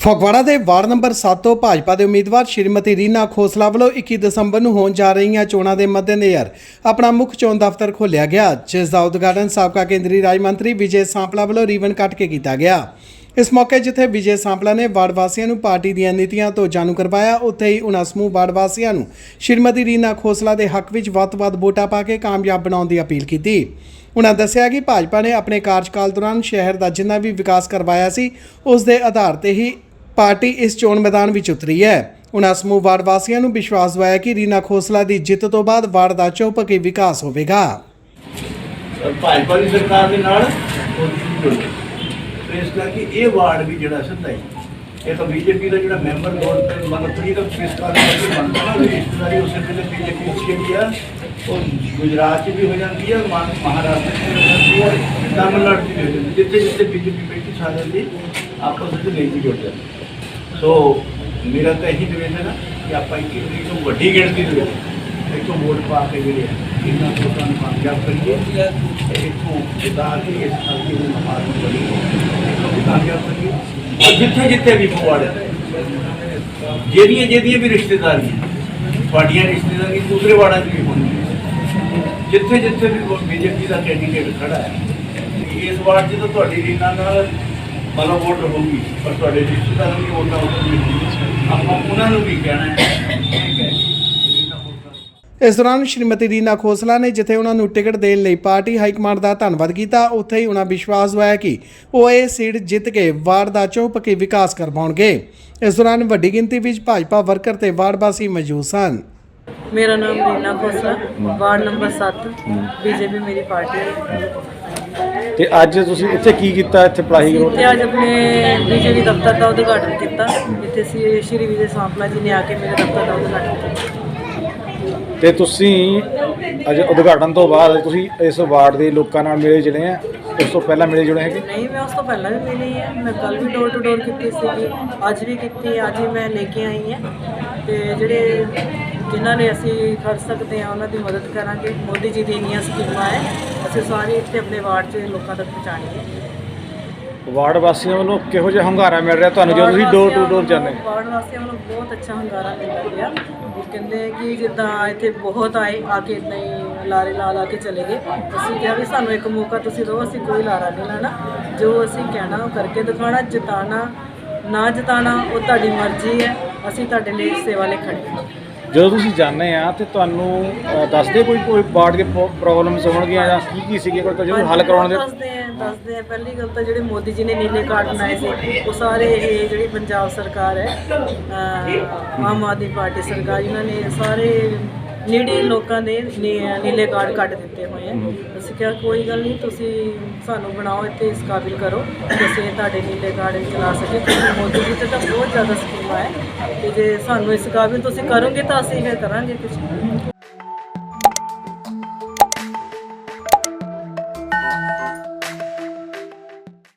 ਫਗਵਾੜਾ ਦੇ ward number 7 ਤੋਂ ਭਾਜਪਾ ਦੇ ਉਮੀਦਵਾਰ ਸ਼੍ਰੀਮਤੀ ਰੀਨਾ ਖੋਸਲਾ ਵੱਲੋਂ 21 ਦਸੰਬਰ ਨੂੰ ਹੋਣ ਜਾ ਰਹੀਆਂ ਚੋਣਾਂ ਦੇ ਮੱਦੇਨਜ਼ਰ ਆਪਣਾ ਮੁੱਖ ਚੋਣ ਦਫ਼ਤਰ ਖੋਲ੍ਹਿਆ ਗਿਆ, ਜਿਸ ਦਾ ਉਦਘਾਟਨ ਸਾਬਕਾ ਕੇਂਦਰੀ ਰਾਜ ਮੰਤਰੀ ਵਿਜੇ ਸਾਂਪਲਾ ਵੱਲੋਂ ਰੀਵਨ ਕੱਟ ਕੇ ਕੀਤਾ ਗਿਆ। ਇਸ ਮੌਕੇ ਜਿੱਥੇ ਵਿਜੇ ਸਾਂਪਲਾ ਨੇ ਵਾਰਡ ਵਾਸੀਆਂ ਨੂੰ ਪਾਰਟੀ ਦੀਆਂ ਨੀਤੀਆਂ ਤੋਂ ਜਾਣੂ ਕਰਵਾਇਆ, ਉੱਥੇ ਹੀ ਉਨ੍ਹਾਂ ਸਮੂਹ ਵਾਰਡ ਵਾਸੀਆਂ ਨੂੰ ਸ਼੍ਰੀਮਤੀ ਰੀਨਾ ਖੋਸਲਾ ਦੇ ਹੱਕ ਵਿੱਚ ਵੱਧ ਤੋਂ ਵੱਧ ਵੋਟਾਂ ਪਾ ਕੇ ਕਾਮਯਾਬ ਬਣਾਉਣ ਦੀ ਅਪੀਲ ਕੀਤੀ। ਉਨ੍ਹਾਂ ਦੱਸਿਆ ਕਿ ਭਾਜਪਾ ਨੇ ਆਪਣੇ ਕਾਰਜਕਾਲ ਦੌਰਾਨ ਸ਼ਹਿਰ ਦਾ ਜਿੰਨਾ ਵੀ ਵਿਕਾਸ ਕਰਵਾਇਆ ਸੀ, ਉਸ ਦੇ ਆਧਾਰ ਤੇ ਹੀ ਪਾਰਟੀ ਇਸ ਚੋਣ ਮੈਦਾਨ ਵਿੱਚ ਉਤਰੀ ਹੈ। ਉਨ੍ਹਾਂ ਸਮੂਹ ਵਾਰਡ ਵਾਸੀਆਂ ਨੂੰ ਵਿਸ਼ਵਾਸ ਦਿਵਾਇਆ ਕਿ ਰੀਨਾ ਖੋਸਲਾ ਦੀ ਜਿੱਤ ਤੋਂ ਬਾਅਦ ਵਾਰਡ ਦਾ ਚੌਪਕੀ ਵਿਕਾਸ ਹੋਵੇਗਾ। ਭਾਜਪਾ ਦੀ ਸਰਕਾਰ ਦੇ ਨਾਲ ਇਸ ਕਰਕੇ ਇਹ ਵਾਰਡ ਵੀ ਜਿਹੜਾ ਸਿੱਧਾ ਇਹ ਤਾਂ ਬੀਜੇਪੀ ਦਾ ਜਿਹੜਾ ਮੈਂਬਰ ਬੋਰਡ ਤੇ ਮੰਤਰੀ ਦਾ ਇਸ ਕਰਕੇ ਬਣਦਾ ਨਾ ਰਿਸ਼ਤੇਦਾਰੀ ਉਸੇ ਵੇਲੇ ਬੀਜੇਪੀ ਵਿੱਚ ਜਿਹੜੀ ਆ, ਉਹ ਗੁਜਰਾਤ 'ਚ ਵੀ ਹੋ ਜਾਂਦੀ ਹੈ ਮਹਾਰਾਸ਼ਟਰ 'ਚ ਵੀ ਹੋ ਜਾਂਦੀ ਹੈ ਤਮਿਲਨਾਡੂ 'ਚ ਵੀ ਹੋ ਜਾਂਦੀ ਜਿੱਥੇ ਜਿੱਥੇ ਬੀਜੇਪੀ ਬੈਠੀ ਸਾਰਿਆਂ ਦੀ ਆਪਸ ਵਿੱਚ ਨਹੀਂ ਜੁੜ ਜਾਂਦੀ ਸੋ ਮੇਰਾ ਤਾਂ ਇਹੀ ਨਿਵੇਦਨ ਹੈ ਕਿ ਆਪਾਂ ਇੱਕ ਇੱਕ ਤੋਂ ਵੱਡੀ ਗਿਣਤੀ ਦੇ ਵਿੱਚ ਇੱਥੋਂ ਵੋਟ ਪਾ ਕੇ ਜਿਹੜੇ ਆ, ਇਹਨਾਂ ਲੋਕਾਂ ਨੂੰ ਕਾਮਯਾਬ ਕਰੀਏ ਤੇ ਇੱਥੋਂ ਜਿੱਦਾਂ ਕਿ ਇਸ ਸਾਲ ਦੀ ਨਮਾਜ਼ ਨੂੰ ਬੜੀ ਇੱਥੋਂ ਵੀ ਕਾਮਯਾਬ ਕਰੀਏ ਔਰ ਜਿੱਥੇ ਜਿੱਥੇ ਵੀ ਫਵਾੜੇ ਜਿਹੜੀਆਂ ਜਿਹੜੀਆਂ ਵੀ ਰਿਸ਼ਤੇਦਾਰੀਆਂ ਤੁਹਾਡੀਆਂ ਰਿਸ਼ਤੇਦਾਰੀਆਂ ਦੂਸਰੇ ਵਾੜਾਂ 'ਚ ਵੀ ਹੋਣਗੀਆਂ ਜਿੱਥੇ ਜਿੱਥੇ ਵੀ ਬੀਜੇਪੀ ਦਾ ਕੈਂਡੀਡੇਟ ਖੜਾ ਹੈ ਇਸ ਵਾਰ ਜਦੋਂ ਤੁਹਾਡੀ ਰੀਨਾ ਨਾਲ ਮਤਲਬ ਵੋਟ ਰਹੂਗੀ ਪਰ ਤੁਹਾਡੇ ਰਿਸ਼ਤੇਦਾਰਾਂ ਦੀ ਵੋਟਾਂ ਹੋਣਗੀਆਂ। ਆਪਾਂ ਉਹਨਾਂ ਨੂੰ ਵੀ ਕਹਿਣਾ ਹੈ। ਠੀਕ ਇਸ ਦੌਰਾਨ ਸ਼੍ਰੀਮਤੀ ਰੀਨਾ ਖੋਸਲਾ ਨੇ ਜਿੱਥੇ ਉਹਨਾਂ ਨੂੰ ਟਿਕਟ ਦੇਣ ਲਈ ਪਾਰਟੀ ਹਾਈਕਮਾਂਡ ਦਾ ਧੰਨਵਾਦ ਕੀਤਾ ਉੱਥੇ ਹੀ ਉਹਨਾਂ ਵਿਸ਼ਵਾਸ ਦਿਵਾਇਆ ਕਿ ਉਹ ਇਹ ਸੀਟ ਜਿੱਤ ਕੇ ਵਾਰਡ ਦਾ ਚੌਪਕੀ ਵਿਕਾਸ ਕਰਵਾਉਣਗੇ। ਇਸ ਦੌਰਾਨ ਵੱਡੀ ਗਿਣਤੀ ਵਿੱਚ ਭਾਜਪਾ ਵਰਕਰ ਤੇ ਵਾਰਡ ਵਾਸੀ ਮੌਜੂਦ ਸਨ। ਮੇਰਾ ਨਾਮ Reena Khosla ward number 7 BJP ਮੇਰੀ ਪਾਰਟੀ ਹੈ। ਤੇ ਅੱਜ ਤੁਸੀਂ ਇੱਥੇ ਕੀ ਕੀਤਾ? ਇੱਥੇ ਪੜਾਈ ਕਰੋ। ਤੇ ਅੱਜ ਆਪਣੇ ਬੀਜੇਪੀ ਦਫ਼ਤਰ ਦਾ ਉਦਘਾਟਨ ਕੀਤਾ। ਇੱਥੇ ਸੀ ਸ਼੍ਰੀ ਵਿਜੇ ਸਾਂਪਲਾ ਜੀ ਨੇ ਆ ਕੇ ਮੇਰੇ ਦਫ਼ਤਰ ਦਾ ਉਦਘਾਟਨ ਕੀਤਾ। ਤੇ ਤੁਸੀਂ ਅੱਜ ਉਦਘਾਟਨ ਤੋਂ ਬਾਅਦ ਤੁਸੀਂ ਇਸ ਵਾਰਡ ਦੇ ਲੋਕਾਂ ਨਾਲ ਮਿਲੇ ਜਿਹੜੇ ਆ? ਉਸ ਤੋਂ ਪਹਿਲਾਂ ਮਿਲੇ ਜੁੜੇ ਹੈਗੇ? ਨਹੀਂ ਮੈਂ ਉਸ ਤੋਂ ਪਹਿਲਾਂ ਵੀ ਮਿਲੀ ਹੈ ਮੈਂ ਕੱਲ ਵੀ ਡੋਰ ਟੂ ਡੋਰ ਕੀਤੀ ਸੀਗੀ। ਅੱਜ ਵੀ ਕੀਤੀ ਅੱਜ ਵੀ ਮੈਂ ਲੈ ਕੇ ਆਈ ਹਾਂ ਤੇ ਜਿਹੜੇ ਜਿਨ੍ਹਾਂ ਨੇ ਅਸੀਂ ਕਰ ਸਕਦੇ ਹਾਂ ਉਹਨਾਂ ਦੀ ਮਦਦ ਕਰਾਂਗੇ। ਮੋਦੀ ਜੀ ਦੀ ਇੰਨੀਆਂ ਸਕੀਮਾਂ ਹੈ ਅਸੀਂ ਸਾਰੇ ਇੱਥੇ ਆਪਣੇ ਵਾਰਡ 'ਚ ਲੋਕਾਂ ਤੱਕ ਪਹੁੰਚਾਉਣੀਆਂ ਵਾਰਡ ਵਾਸੀਆਂ ਵੱਲੋਂ ਕਿਹੋ ਜਿਹਾ ਹੰਗਾਰਾ ਮਿਲ ਰਿਹਾ? ਤੁਹਾਨੂੰ ਜਦੋਂ ਤੁਸੀਂ ਡੋਰ ਟੂ ਡੋਰ ਜਾਂਦੇ ਵਾਰਡ ਵਾਸੀਆਂ ਵੱਲੋਂ ਬਹੁਤ ਅੱਛਾ ਹੰਗਾਰਾ ਮਿਲਦਾ ਗਿਆ ਉਹ ਕਹਿੰਦੇ ਕਿ ਜਿੱਦਾਂ ਇੱਥੇ ਬਹੁਤ ਆਏ ਆ ਕੇ ਇਦਾਂ ਹੀ ਲਾਰੇ ਲਾ ਲਾ ਕੇ ਚਲੇ ਗਏ। ਅਸੀਂ ਕਿਹਾ ਵੀ ਸਾਨੂੰ ਇੱਕ ਮੌਕਾ ਤੁਸੀਂ ਦਿਓ ਅਸੀਂ ਕੋਈ ਲਾਰਾ ਨਹੀਂ ਲਾਣਾ। ਜੋ ਅਸੀਂ ਕਹਿਣਾ ਉਹ ਕਰਕੇ ਦਿਖਾਉਣਾ। ਜਿਤਾਣਾ ਨਾ ਜਿਤਾਣਾ ਉਹ ਤੁਹਾਡੀ ਮਰਜ਼ੀ ਹੈ। ਅਸੀਂ ਤੁਹਾਡੇ ਲਈ ਸੇਵਾ ਲਈ ਖੜੇ ਹਾਂ। ਜਦੋਂ ਤੁਸੀਂ ਜਾਂਦੇ ਆ ਤੇ ਤੁਹਾਨੂੰ ਅ, ਦੱਸਦੇ ਕੋਈ ਕੋਈ ਵਾਰਡ ਦੇ ਪ੍ਰੋਬਲਮਸ ਹੋਣਗੀਆਂ ਜਾਂ ਕੀ ਕੀ ਸੀਗੇ? ਕੋਈ ਜਿਹਨੂੰ ਹੱਲ ਕਰਾਉਣ ਦੇ ਦੱਸਦੇ ਆ ਦੱਸਦੇ ਆ। ਪਹਿਲੀ ਗੱਲ ਤਾਂ ਜਿਹੜੇ ਮੋਦੀ ਜੀ ਨੇ ਨੀਲੇ ਕਾਰਡ ਬਣਾਏ ਸੀ ਉਹ ਸਾਰੇ ਇਹ ਜਿਹੜੀ ਪੰਜਾਬ ਸਰਕਾਰ ਹੈ ਅਹ ਆਮ ਆਦਮੀ ਪਾਰਟੀ ਸਰਕਾਰ ਇਹਨਾਂ ਨੇ ਸਾਰੇ ਨੀਡੀ ਲੋਕਾਂ ਦੇ ਨੀ- ਨੀਲੇ ਕਾਰਡ ਕੱਢ ਦਿੱਤੇ ਹੋਏ ਆ। ਅਸੀਂ ਕਿਹਾ ਕੋਈ ਗੱਲ ਨਹੀਂ ਤੁਸੀਂ ਸਾਨੂੰ ਬਣਾਓ ਇੱਥੇ ਇਸ ਕਾਬਿਲ ਕਰੋ ਕਿ ਅਸੀਂ ਤੁਹਾਡੇ ਨੀਲੇ ਕਾਰਡ ਵੀ ਚਲਾ ਸਕੀਏ। ਕਿਉਂਕਿ ਮੋਦੀ ਜੀ ਤੇ ਤਾਂ ਬਹੁਤ ਜ਼ਿਆਦਾ ਸਕੀਮਾਂ ਹੈ ਤੇ ਜੇ ਸਾਨੂੰ ਇਸ ਕਾਬਿਲ ਤੁਸੀਂ ਕਰੋਗੇ ਤਾਂ ਅਸੀਂ ਫਿਰ ਕਰਾਂਗੇ ਕੁਝ